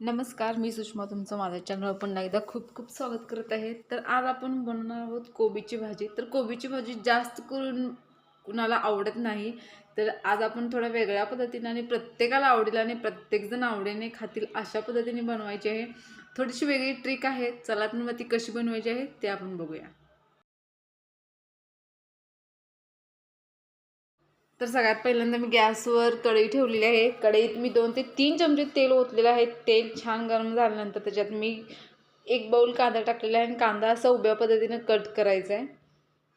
नमस्कार मी सुषमा तुमचं माझ्या चॅनलवर पुन्हा एकदा खूप खूप स्वागत करत आहे. तर आज आपण बनवणार आहोत कोबीची भाजी. तर कोबीची भाजी जास्त करून कुणाला आवडत नाही. तर आज आपण थोड्या वेगळ्या पद्धतीने आणि प्रत्येकाला आवडेल आणि प्रत्येकजण आवडीने खातील अशा पद्धतीने बनवायची आहे. थोडीशी वेगळी ट्रिक आहे. चला तर मग ती कशी बनवायची आहे ते आपण बघूया. तर सगळ्यात पहिल्यांदा मी गॅसवर कढई ठेवलेली आहे. कढईत मी दोन ते तीन चमचे तेल ओतलेलं आहे. तेल छान गरम झाल्यानंतर त्याच्यात मी एक बाऊल कांदा टाकलेला आहे आणि कांदा असा उभ्या पद्धतीनं कट करायचा आहे.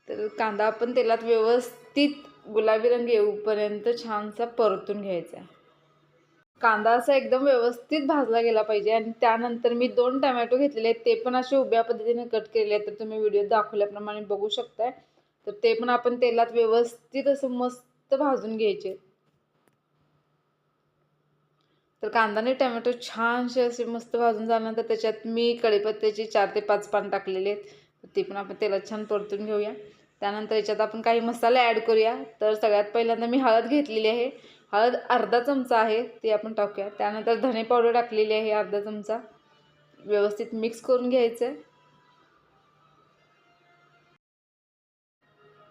तर कांदा आपण तेलात व्यवस्थित गुलाबी रंग येऊपर्यंत छानसा परतून घ्यायचा आहे. कांदा असा एकदम व्यवस्थित भाजला गेला पाहिजे आणि त्यानंतर मी दोन टमॅटो घेतलेले आहेत. ते पण असे उभ्या पद्धतीने कट केलेले आहेत. तर तुम्ही व्हिडिओ दाखवल्याप्रमाणे बघू शकताय. तर ते पण आपण तेलात व्यवस्थित असं मस्त भाजून घ्यायचे. तर कांदा आणि टमॅटो छानसे असे मस्त भाजून झाल्यानंतर त्याच्यात मी कढीपत्त्याचे चार ते पाच पान टाकलेले आहेत. ते पण आपण तेलात छान परतून घेऊया. त्यानंतर याच्यात आपण काही मसाले ॲड करूया. तर सगळ्यात पहिल्यांदा मी हळद घेतलेली आहे. हळद अर्धा चमचा आहे ते आपण टाकूया. त्यानंतर धने पावडर टाकलेली आहे अर्धा चमचा. व्यवस्थित मिक्स करून घ्यायचं. आहे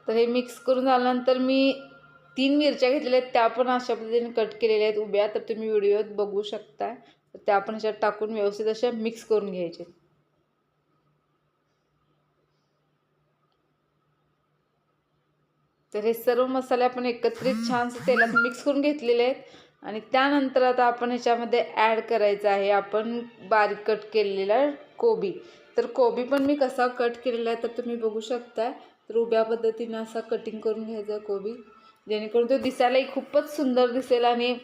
तर हे मिक्स करून झाल्यानंतर मी तीन मिरच्या घेतलेल्या आहेत त्या पण अशा पद्धतीने कट केलेल्या आहेत उभ्या. तर तुम्ही व्हिडिओत बघू शकता. तर त्या पण अशा टाकून व्यवस्थित अशा मिक्स करून घ्यायचे तर हे सर्व मसाले आपण एकत्रित छानसे तेलात मिक्स करून घेतलेले आहेत. आणि त्यानंतर आता आपण ह्याच्यामध्ये ॲड करायचं आहे आपण बारीक कट केलेला कोबी. तर कोबी पण मी कसा कट केलेला आहे तर तुम्ही बघू शकता. तर उभ्या पद्धतीने असा कटिंग करून घ्यायचा कोबी. जेणेकरून तो दिसायलाही खूपच सुंदर दिसेल आणि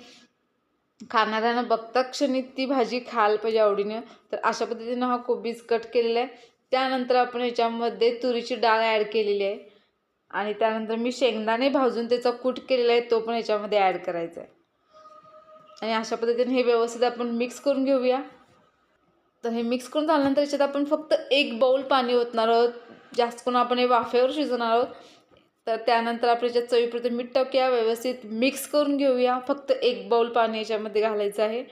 खाणाऱ्यांना बघता क्षणी ती भाजी खायला पाहिजे आवडीनं. तर अशा पद्धतीनं हा कोबीज कट केलेला आहे. त्यानंतर आपण याच्यामध्ये तुरीची डाळ ॲड केलेली आहे. आणि त्यानंतर मी शेंगदाणे भाजून त्याचा कूट केलेला आहे तो पण याच्यामध्ये ॲड करायचा आहे. आणि अशा पद्धतीने हे व्यवस्थित आपण मिक्स करून घेऊया. तर हे मिक्स करून झाल्यानंतर याच्यात आपण फक्त एक बाऊल पाणी ओतणार आहोत. जास्त करून आपण हे वाफेवर शिजवणार आहोत. तर त्यानंतर आपण याच्यात चवीपुरतं मीठ टाकूया व्यवस्थित मिक्स करून घेऊया. फक्त एक बाऊल पाणी याच्यामध्ये घालायचं आहे.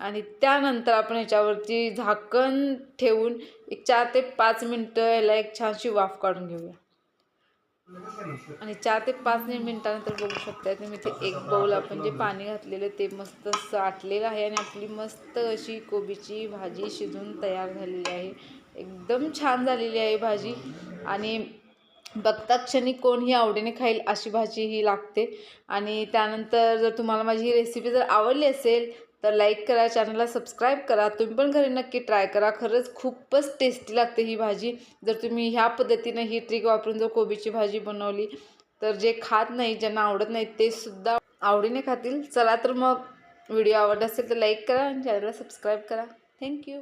आणि त्यानंतर आपण याच्यावरती झाकण ठेवून एक चार ते पाच मिनटं याला एक छानशी वाफ काढून घेऊया. आणि चार ते पाच मिनिटानंतर बघू शकता तुम्ही ते एक बाऊल आपण जे पाणी घातलेलं ते मस्त साठलेलं आहे आणि आपली मस्त अशी कोबीची भाजी शिजून तयार झालेली आहे. एकदम छान झालेली आहे भाजी. आणि बघता क्षणी कोणही आवडीने खाईल अशी भाजी ही लागते. आणि त्यानंतर जर तुम्हाला माझी ही रेसिपी जर आवडली असेल तर लाईक करा चॅनलला सबस्क्राईब करा. तुम्ही पण घरी नक्की ट्राय करा. खरंच खूपच टेस्टी लागते ही भाजी. जर तुम्ही ह्या पद्धतीनं ही ट्रिक वापरून जर कोबीची भाजी बनवली तर जे खात नाही ज्यांना आवडत नाही ते सुद्धा आवडीने खातील. चला तर मग व्हिडिओ आवडला असेल तर लाईक करा आणि चॅनलला सबस्क्राईब करा. थँक्यू